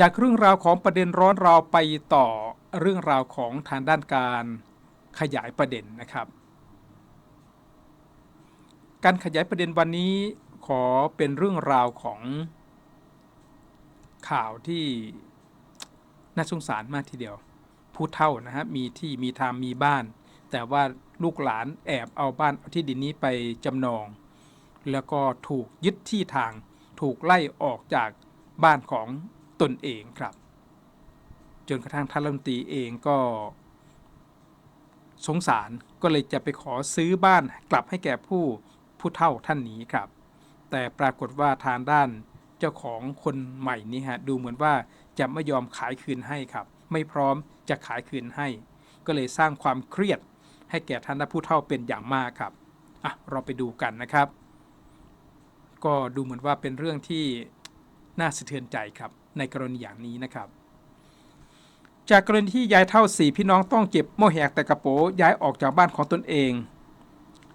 จากเรื่องราวของประเด็นร้อนเราไปต่อเรื่องราวของทางด้านการขยายประเด็นนะครับ การขยายประเด็นวันนี้ขอเป็นเรื่องราวของข่าวที่น่าสงสารมากทีเดียว ผู้เฒ่านะฮะมีที่มีทางมีบ้าน แต่ว่าลูกหลานแอบเอาบ้านเอาที่ดินนี้ไปจำนอง แล้วก็ถูกยึดที่ทางถูกไล่ออกจากบ้านของ ตนเองครับ จนกระทั่งท่านรัฐมนตรีเองก็ สงสารก็เลยจะไปขอซื้อบ้านกลับให้แก่ผู้ผู้เฒ่าท่านนี้ครับ แต่ปรากฏว่าทางด้านเจ้าของคนใหม่นี้ฮะดูเหมือนว่าจะไม่ยอมขายคืนให้ครับ ไม่พร้อมจะขายคืนให้ ก็เลยสร้างความเครียดให้แก่ท่านผู้เฒ่าเป็นอย่างมากครับอะเราไปดูกันนะครับ ก็ดูเหมือนว่าเป็นเรื่องที่น่าสะเทือนใจครับ ในกรณีอย่างนี้นะครับ จากกรณีที่ยายเท่าสี่พี่น้องต้องเจ็บโมแหกแต่กระโปย้ายออกจากบ้านของตนเอง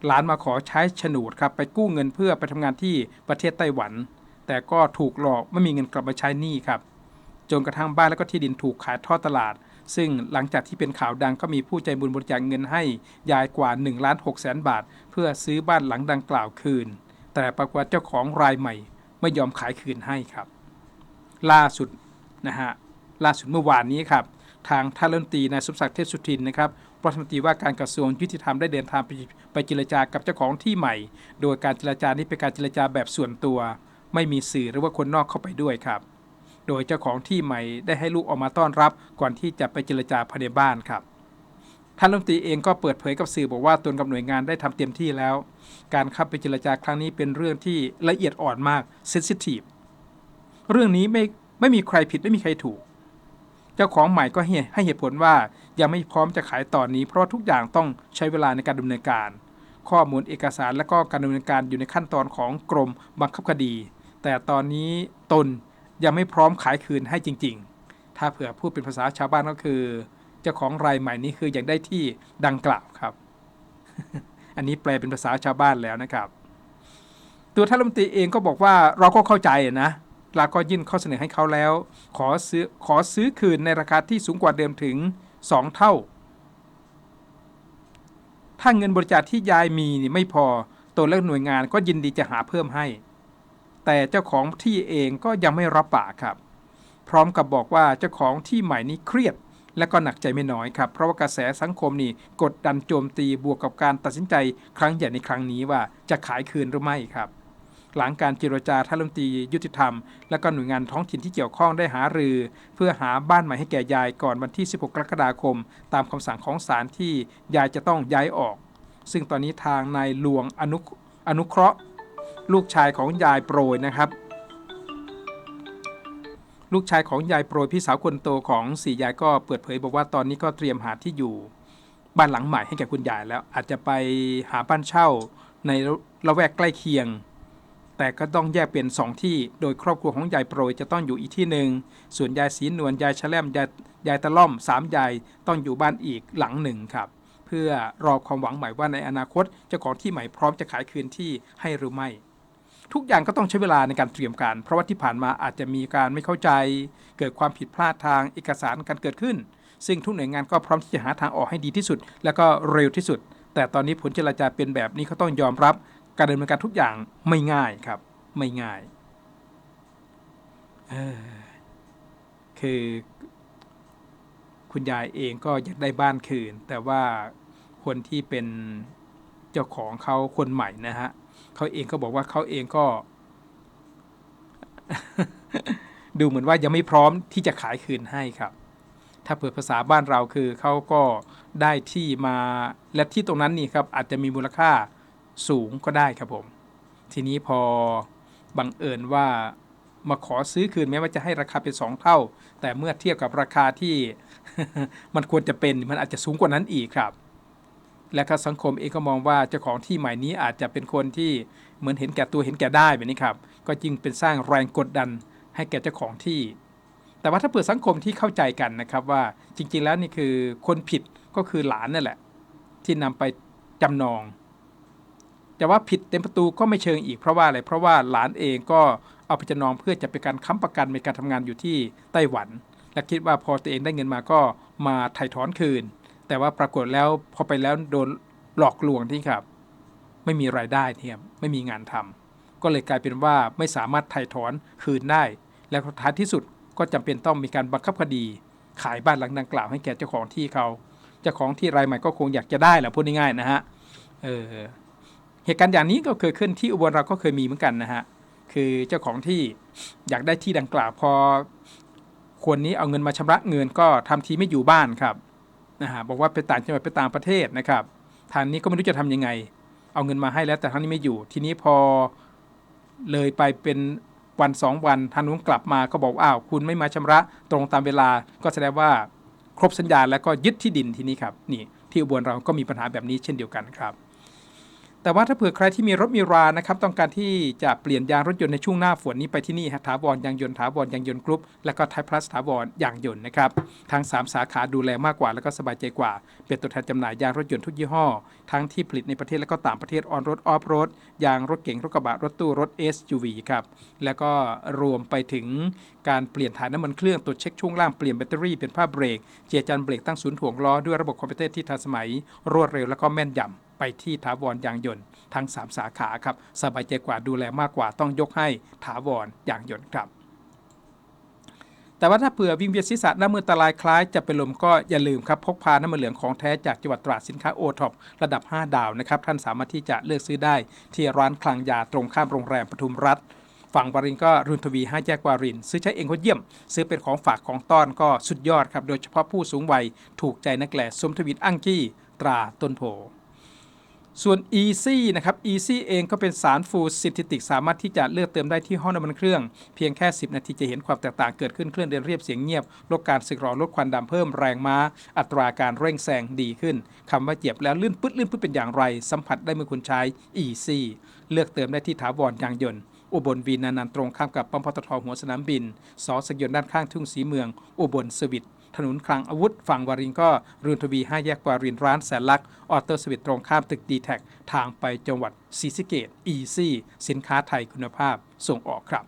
หลานมาขอใช้ฉนูดครับไปกู้เงินเพื่อไปทำงานที่ประเทศไต้หวัน แต่ก็ถูกหลอกไม่มีเงินกลับมาใช้หนี้ครับจนกระทั่งบ้านและก็ที่ดินถูกขายทอดตลาด ซึ่งหลังจากที่เป็นข่าวดังก็มีผู้ใจบุญบริจาคเงินให้ยายกว่า1ล้าน6แสนบาท เพื่อซื้อบ้านหลังดังกล่าวคืน แต่ปรากฏเจ้าของรายใหม่ไม่ยอมขายคืนให้ครับ ล่าสุดนะฮะล่าสุดเมื่อวานนี้ครับทางท่านรัฐมนตรีนายสมศักดิ์เทพสุทินนะครับรัฐมนตรีว่าการกระทรวงยุติธรรมได้เดินทางไปไปเจรจากับเจ้าของที่ใหม่ โดยการเจรจานี้เป็นการเจรจาแบบส่วนตัว ไม่มีสื่อหรือว่าคนนอกเข้าไปด้วยครับ โดยเจ้าของที่ใหม่ได้ให้ลูกออกมาต้อนรับ ก่อนที่จะไปเจรจาภายในบ้านครับท่านรัฐมนตรีเองก็เปิดเผยกับสื่อบอกว่าตนกับหน่วยงานได้ทำเต็มที่แล้ว การเข้าไปเจรจาครั้งนี้เป็นเรื่องที่ละเอียดอ่อนมากเซนซิทีฟ เรื่องนี้ไม่ไม่มีใครผิดไม่มีใครถูก เจ้าของใหม่ก็ให้เหตุผลว่ายังไม่พร้อมจะขายตอนนี้ เพราะทุกอย่างต้องใช้เวลาในการดำเนินการ ข้อมูลเอกสารและก็การดำเนินการอยู่ในขั้นตอนของกรมบังคับคดี แต่ตอนนี้ตนยังไม่พร้อมขายคืนให้จริง ๆ ถ้าเผื่อพูดเป็นภาษาชาวบ้านก็คือ เจ้าของรายใหม่นี้คืออยากได้ที่ดังกล่าวครับ อันนี้แปลเป็นภาษาชาวบ้านแล้วนะครับ ตัวท่านรัฐมนตรีเองก็บอกว่าเราก็เข้าใจนะ เราก็ยื่นข้อเสนอให้เขาแล้ว ขอซื้อขอซื้อคืนในราคาที่สูงกว่าเดิมถึง 2 เท่า ถ้าเงินบริจาคที่ยายมีนี่ไม่พอตัวและหน่วยงานก็ยินดีจะหาเพิ่มให้ แต่เจ้าของที่เองก็ยังไม่รับปากครับ พร้อมกับบอกว่าเจ้าของที่ใหม่นี้เครียดและก็หนักใจไม่น้อยครับ เพราะว่ากระแสสังคมนี่กดดันโจมตีบวกกับการตัดสินใจครั้งใหญ่ในครั้งนี้ว่าจะขายคืนหรือไม่ครับ หลังการเจรจาท่านรัฐมนตรียุติธรรม และก็หน่วยงานท้องถิ่นที่เกี่ยวข้องได้หารือ เพื่อหาบ้านใหม่ให้แก่ยายก่อนวันที่ 16 กรกฎาคม ตามคำสั่งของศาลที่ยายจะต้องย้ายออก ซึ่งตอนนี้ทางนายหลวงอนุอนุเคราะห์ ลูกชายของยายโปรยนะครับ ลูกชายของยายโปรยพี่สาวคนโตของสี่ยายก็เปิดเผยบอกว่าตอนนี้ก็เตรียมหาที่อยู่บ้านหลังใหม่ให้แก่คุณยายแล้วอาจจะไปหาบ้านเช่าในละแวกใกล้เคียง แต่ก็ต้องแยกเป็นสองที่ โดยครอบครัวของยายโปรยจะต้องอยู่อีกที่หนึ่ง ส่วนยายสีนวลยายแชล่มยายยายตะล่อมสามยายต้องอยู่บ้านอีกหลังหนึ่งครับ เพื่อรอความหวังใหม่ว่าในอนาคตเจ้าของที่ใหม่พร้อมจะขายคืนที่ให้หรือไม่ ทุกอย่างก็ต้องใช้เวลาในการเตรียมการ เพราะว่าที่ผ่านมาอาจจะมีการไม่เข้าใจ เกิดความผิดพลาดทางเอกสารการเกิดขึ้น ซึ่งทุกหน่วยงานก็พร้อมที่จะหาทางออกให้ดีที่สุด และก็เร็วที่สุดแต่ตอนนี้ผลเจรจาเป็นแบบนี้เขาต้องยอมรับ การดำเนินการทุกอย่างไม่ง่ายครับ ไม่ง่ายคือคุณยายเองก็อยากได้บ้านคืน แต่ว่าคนที่เป็นเจ้าของเขาคนใหม่นะฮะเขาเองก็บอกว่าเขาเองก็ ดูเหมือนว่ายังไม่พร้อมที่จะขายคืนให้ครับ ถ้าเปิดภาษาบ้านเราคือเขาก็ได้ที่มาและที่ตรงนั้นนี่ครับ อาจจะมีมูลค่า สูงก็ได้ครับผม ทีนี้พอบังเอิญว่ามาขอซื้อคืนแม้ว่าจะให้ราคาเป็น2เท่า แต่เมื่อเทียบกับราคาที่มันควรจะเป็นมันอาจจะสูงกว่านั้นอีกครับ และก็สังคมเองก็มองว่าเจ้าของที่ใหม่นี้อาจจะเป็นคนที่เหมือนเห็นแก่ตัวเห็นแก่ได้แบบนี้ครับ ก็จึงเป็นสร้างแรงกดดันให้แก่เจ้าของที่ แต่ว่าถ้าเปิดสังคมที่เข้าใจกันนะครับว่าจริงๆแล้วนี่คือคนผิดก็คือหลานนั่นแหละ ที่นำไปจำนอง แต่ว่าผิดเต็มประตูก็ไม่เชิงอีกเพราะว่าอะไรเพราะว่าหลานเองก็เอาไปจำนองเพื่อจะเป็นการค้ำประกันในการทำงานอยู่ที่ไต้หวัน และคิดว่าพอตัวเองได้เงินมาก็มาไถ่ถอนคืน แต่ว่าปรากฏแล้วพอไปแล้วโดนหลอกลวงที่ครับ ไม่มีรายได้ที่ครับไม่มีงานทำก็เลยกลายเป็นว่าไม่สามารถไถ่ถอนคืนได้ แล้วท้ายที่สุดก็จำเป็นต้องมีการบังคับคดี ขายบ้านหลังดังกล่าวให้แก่เจ้าของที่เขาเจ้าของที่รายใหม่ก็คงอยากจะได้แหละพูดง่ายๆนะฮะเออ เหตุการณ์อย่างนี้ก็เคยขึ้นที่อุบลเราก็เคยมีเหมือนกันนะฮะคือเจ้าของที่อยากได้ที่ดังกล่าวพอคนนี้เอาเงินมาชำระเงินก็ทำทีไม่อยู่บ้านครับนะฮะบอกว่าไปต่างจังหวัดไปต่างประเทศนะครับทางนี้ก็ไม่รู้จะทำยังไง เอาเงินมาให้แล้วแต่ทางนี้ไม่อยู่ ทีนี้พอเลยไปเป็นวันสองวันทางนู้นกลับมาก็บอกอ้าวคุณไม่มาชำระตรงตามเวลาก็แสดงว่าครบสัญญาแล้วก็ยึดที่ดินทีนี้ครับนี่ที่อุบลเราก็มีปัญหาแบบนี้เช่นเดียวกันครับ แต่ว่าถ้าเผื่อใครที่มีรถมีรานะครับต้องการที่จะเปลี่ยนยางรถยนต์ในช่วงหน้าฝนนี้ไปที่นี่ฮะถาวรยางยนต์ถาวรยางยนต์กรุ๊ปและก็ไทยพลัสถาวรยางยนต์นะครับทั้ง 3 สาขาดูแลมากกว่า แล้วก็สบายใจกว่า เป็นตัวแทนจำหน่ายยางรถยนต์ทุกยี่ห้อ ทั้งที่ผลิตในประเทศและก็ต่างประเทศออนรถออฟรถยางรถเก๋งรถกระบะรถตู้รถ SUV ครับแล้วก็รวมไปถึงการเปลี่ยนถ่ายน้ำมันเครื่องตรวจเช็คช่วงล่างเปลี่ยนแบตเตอรี่เป็นผ้าเบรกเจียจันเบรกตั้งศูนย์ถ่วงล้อด้วยระบบคอมพิวเตอร์ที่ทันสมัย รวดเร็วแล้วก็แม่นยำไปที่ถาวรยางยนต์ทั้ง 3 สาขาครับสบายใจกว่าดูแลมากกว่าต้องยกให้ถาวรยางยนต์ครับ แต่ว่าถ้าเผื่อวิ่งเวียนศีรษะน้ามือตาลายคล้ายจะเป็นลมก็อย่าลืมครับพกพาน้ำมันเหลืองของแท้จากจังหวัดตราดสินค้าโอท็อประดับ 5 ดาวนะครับท่านสามารถที่จะเลือกซื้อได้ ที่ร้านคลังยาตรงข้ามโรงแรมปทุมรัฐฝั่งวารินก็รุนทวีห้าแยกวาริน ซื้อใช้เองก็เยี่ยม ซื้อเป็นของฝากของต้อนก็สุดยอดครับ โดยเฉพาะผู้สูงวัย ถูกใจนักแหล่สมทวินอั้งกี้ ตราต้นโพ ส่วน Easy นะครับ Easy เองก็เป็นสารฟูซินเทติก สามารถที่จะเลือกเติมได้ที่ห้องน้ำมันเครื่อง เพียงแค่ 10 นาทีจะเห็นความแตกต่างเกิดขึ้นเครื่องเดินเรียบเสียงเงียบ ลดการสึกหรอลดควันดำเพิ่มแรงม้า อัตราการเร่งแซงดีขึ้นคำว่าเจ็บแล้วลื่นปึ๊ดลื่นปึ๊ดเป็นอย่างไร สัมผัสได้เมื่อคุณใช้ Easy เลือกเติมได้ที่ถาวรยางยนต์อุบลวีนานันตรงข้ามกับปั๊มปตทหัวสนามบินสอสกยนด้านข้างทุ่งสีเมือง อุบลสวิต ถนนคลังอาวุธ ฝั่งวารินก็รืนทวี5แยกวารินร้านแสนลักษณ์ออโต้สวิตตรงข้ามตึกดีแท็ทางไปจังหวัดศรีสะเกดอีซี่สินค้าไทยคุณภาพส่งออกครับ